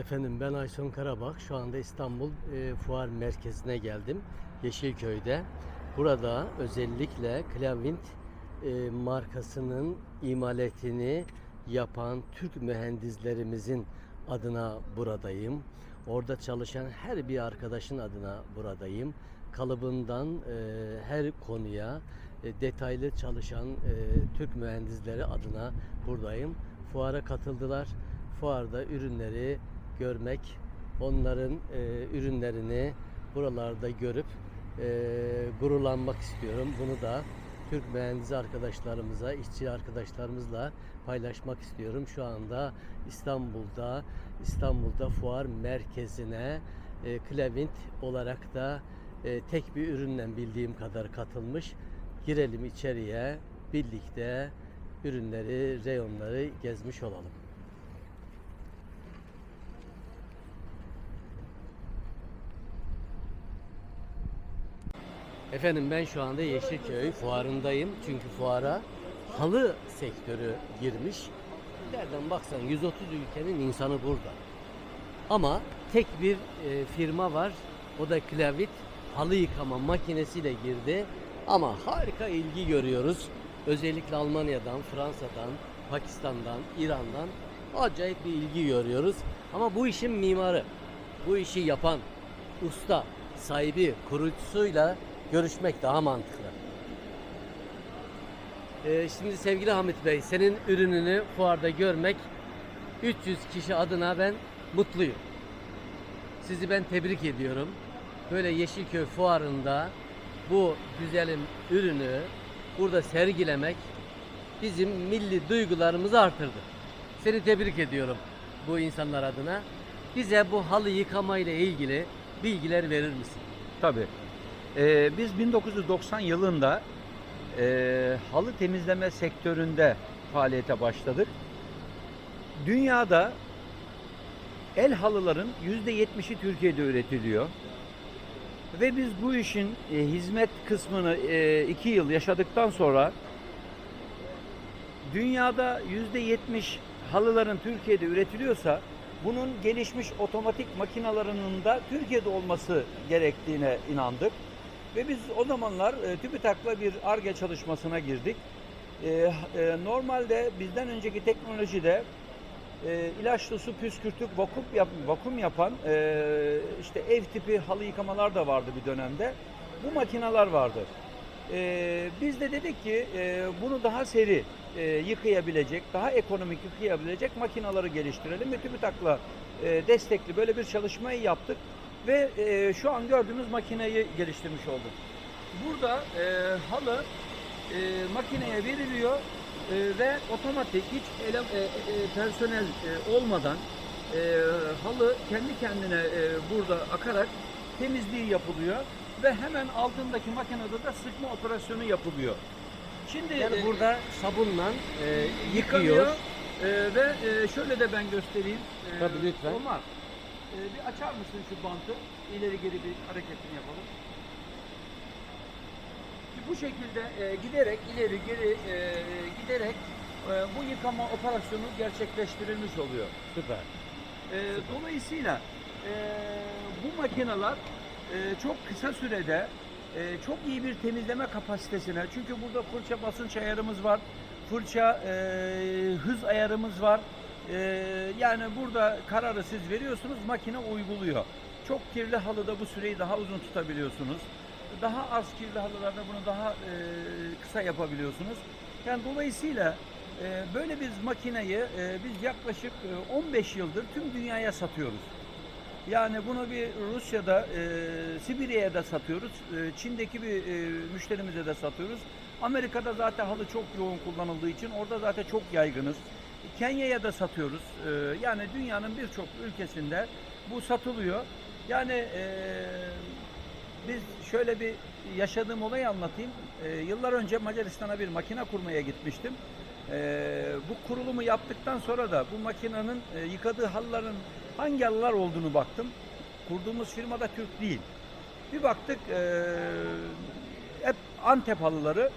Efendim ben Ayson Karabak. Şu anda İstanbul e, Fuar Merkezi'ne geldim. Yeşilköy'de. Burada özellikle Klavint e, markasının imaletini yapan Türk mühendislerimizin adına buradayım. Orada çalışan her bir arkadaşın adına buradayım. Kalıbından e, her konuya e, detaylı çalışan e, Türk mühendisleri adına buradayım. Fuara katıldılar. Fuarda ürünleri görmek, onların e, ürünlerini buralarda görüp e, gururlanmak istiyorum. Bunu da Türk mühendis arkadaşlarımıza, işçi arkadaşlarımızla paylaşmak istiyorum. Şu anda İstanbul'da, İstanbul'da fuar merkezine e, Klavint olarak da e, tek bir üründen bildiğim kadar katılmış. Girelim içeriye, birlikte ürünleri, reyonları gezmiş olalım. Efendim ben şu anda Yeşilköy fuarındayım. Çünkü fuara halı sektörü girmiş. Nereden baksan 130 ülkenin insanı burada. Ama tek bir e, firma var. O da Klavit halı yıkama makinesiyle girdi. Ama harika ilgi görüyoruz. Özellikle Almanya'dan, Fransa'dan, Pakistan'dan, İran'dan acayip bir ilgi görüyoruz. Ama bu işin mimarı, bu işi yapan usta, sahibi, kurucusuyla görüşmek daha mantıklı. Ee, şimdi sevgili Hamit Bey, senin ürününü fuarda görmek 300 kişi adına ben mutluyum. Sizi ben tebrik ediyorum. Böyle Yeşilköy fuarında bu güzelim ürünü burada sergilemek bizim milli duygularımızı artırdı. Seni tebrik ediyorum bu insanlar adına. Bize bu halı yıkama ile ilgili bilgiler verir misin? Tabii. Ee, biz 1990 yılında e, halı temizleme sektöründe faaliyete başladık. Dünyada el halıların %70'i Türkiye'de üretiliyor. Ve biz bu işin e, hizmet kısmını e, iki yıl yaşadıktan sonra dünyada %70 halıların Türkiye'de üretiliyorsa bunun gelişmiş otomatik makinalarının da Türkiye'de olması gerektiğine inandık. Ve biz o zamanlar e, TÜBİTAK'la bir ARGE çalışmasına girdik. E, e, normalde bizden önceki teknolojide e, ilaçlı su püskürtüp vakum, yap, vakum yapan e, işte ev tipi halı yıkamalar da vardı bir dönemde. Bu makineler vardı. E, biz de dedik ki e, bunu daha seri e, yıkayabilecek, daha ekonomik yıkayabilecek makinaları geliştirelim ve TÜBİTAK'la e, destekli böyle bir çalışmayı yaptık ve e, şu an gördüğümüz makineyi geliştirmiş olduk. Burada e, halı e, makineye veriliyor e, ve otomatik hiç ele, e, e, personel e, olmadan e, halı kendi kendine e, burada akarak temizliği yapılıyor ve hemen altındaki makinede de sıkma operasyonu yapılıyor. Şimdi Yani e, burada sabunla e, yıkanıyor yıkıyor. e, ve e, şöyle de ben göstereyim. E, Tabii, lütfen. Omar, e, bir açar mısın şu bantı? İleri geri bir hareketini yapalım. Bu şekilde e, giderek ileri geri e, giderek e, bu yıkama operasyonu gerçekleştirilmiş oluyor. Süper. E, dolayısıyla e, bu makineler e, çok kısa sürede e, çok iyi bir temizleme kapasitesine çünkü burada fırça basınç ayarımız var, fırça e, hız ayarımız var. E, yani burada kararı siz veriyorsunuz, makine uyguluyor. Çok kirli halıda bu süreyi daha uzun tutabiliyorsunuz. Daha az kirli halılarda bunu daha e, kısa yapabiliyorsunuz. Yani dolayısıyla e, böyle bir makineyi e, biz yaklaşık e, 15 yıldır tüm dünyaya satıyoruz. Yani bunu bir Rusya'da, e, Sibirya'ya da satıyoruz. E, Çin'deki bir e, müşterimize de satıyoruz. Amerika'da zaten halı çok yoğun kullanıldığı için orada zaten çok yaygınız. Kenya'ya da satıyoruz. E, yani dünyanın birçok ülkesinde bu satılıyor. Yani e, biz şöyle bir yaşadığım olayı anlatayım. E, yıllar önce Macaristan'a bir makine kurmaya gitmiştim. E, bu kurulumu yaptıktan sonra da bu makinenin yıkadığı halıların hangi halılar olduğunu baktım. Kurduğumuz firmada Türk değil. Bir baktık hep Antep halıları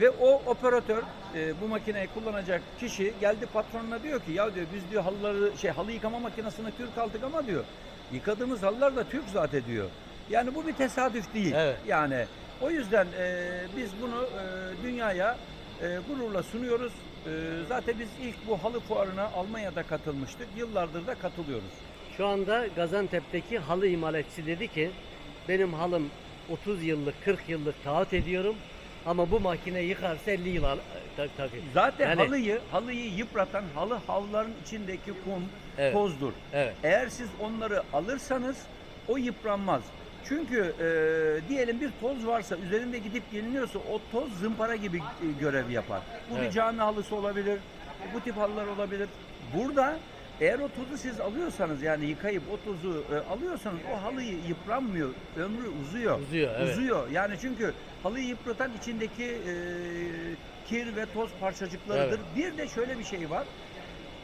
Ve o operatör e, bu makineyi kullanacak kişi geldi patronuna diyor ki ya diyor biz diyor halıları şey halı yıkama makinesini Türk aldık ama diyor yıkadığımız halılar da Türk zaten diyor. Yani bu bir tesadüf değil. Evet. Yani o yüzden e, biz bunu e, dünyaya e, gururla sunuyoruz. E, zaten biz ilk bu halı fuarına Almanya'da katılmıştık. Yıllardır da katılıyoruz. Şu anda Gaziantep'teki halı imalatçısı dedi ki benim halım 30 yıllık 40 yıllık taahhüt ediyorum ama bu makine yıkarsa 50 yıl al- tak. Zaten Yani- halıyı halıyı yıpratan halı havluların içindeki kum, Evet. tozdur. Evet. Eğer siz onları alırsanız o yıpranmaz. Çünkü e, diyelim bir toz varsa üzerinde gidip geliniyorsa o toz zımpara gibi e, görev yapar. Bu bir Evet. cami halısı olabilir, bu tip halılar olabilir. Burada eğer o tozu siz alıyorsanız yani yıkayıp o tozu e, alıyorsanız o halıyı yıpranmıyor, ömrü uzuyor. Uzuyor, evet. Uzuyor. Yani çünkü halıyı yıpratan içindeki e, kir ve toz parçacıklarıdır. Bir de şöyle bir şey var.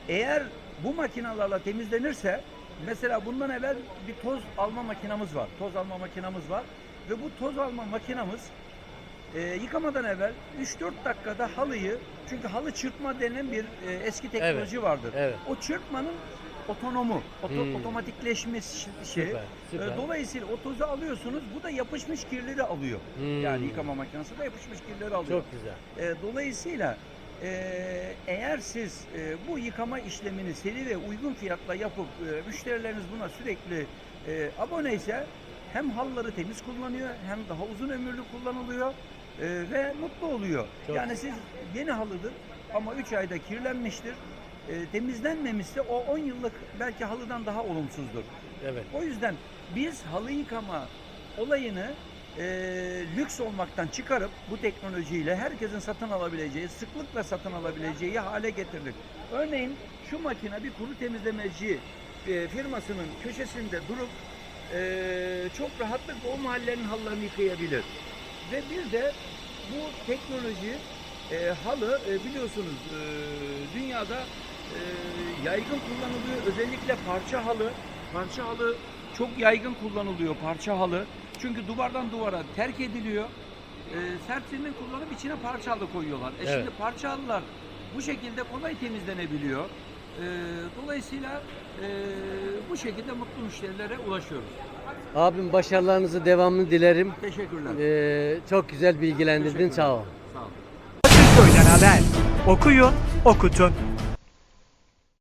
Eğer bu makinalarla temizlenirse mesela bundan evvel bir toz alma makinamız var. Toz alma makinamız var ve bu toz alma makinamız e, yıkamadan evvel 3-4 dakikada halıyı çünkü halı çırpma denilen bir e, eski teknoloji vardır. evet. O çırpmanın otonomu, oto, Hmm. otomatikleşmesi şey. Süper, süper. E, Dolayısıyla o tozu alıyorsunuz. Bu da yapışmış kirleri alıyor. Hmm. Yani yıkama makinesi de yapışmış kirleri alıyor. Çok güzel. E, dolayısıyla e, eğer siz e, bu yıkama işlemini seri ve uygun fiyatla yapıp e, müşterileriniz buna sürekli e, abone ise hem halları temiz kullanıyor hem daha uzun ömürlü kullanılıyor e, ve mutlu oluyor. Çok yani siz yeni halıdır ama 3 ayda kirlenmiştir. E, temizlenmemişse o 10 yıllık belki halıdan daha olumsuzdur. Evet. O yüzden biz halı yıkama olayını e, lüks olmaktan çıkarıp bu teknolojiyle herkesin satın alabileceği, sıklıkla satın alabileceği hale getirdik. Örneğin şu makine bir kuru temizlemeci e, firmasının köşesinde durup e, çok rahatlıkla o mahallenin halılarını yıkayabilir. Ve bir de bu teknoloji e, halı e, biliyorsunuz e, dünyada e, yaygın kullanılıyor. Özellikle parça halı. Parça halı çok yaygın kullanılıyor parça halı. Çünkü duvardan duvara terk ediliyor. E, sert zemin kullanıp içine parça halı koyuyorlar. E Evet. şimdi parça halılar bu şekilde kolay temizlenebiliyor. E, dolayısıyla e, bu şekilde mutlu müşterilere ulaşıyoruz. Abim başarılarınızı devamlı dilerim. Teşekkürler. Ee, çok güzel bilgilendirdin. Sağ ol. Sağ. Bakırköy'den haber. Okuyun, okutun.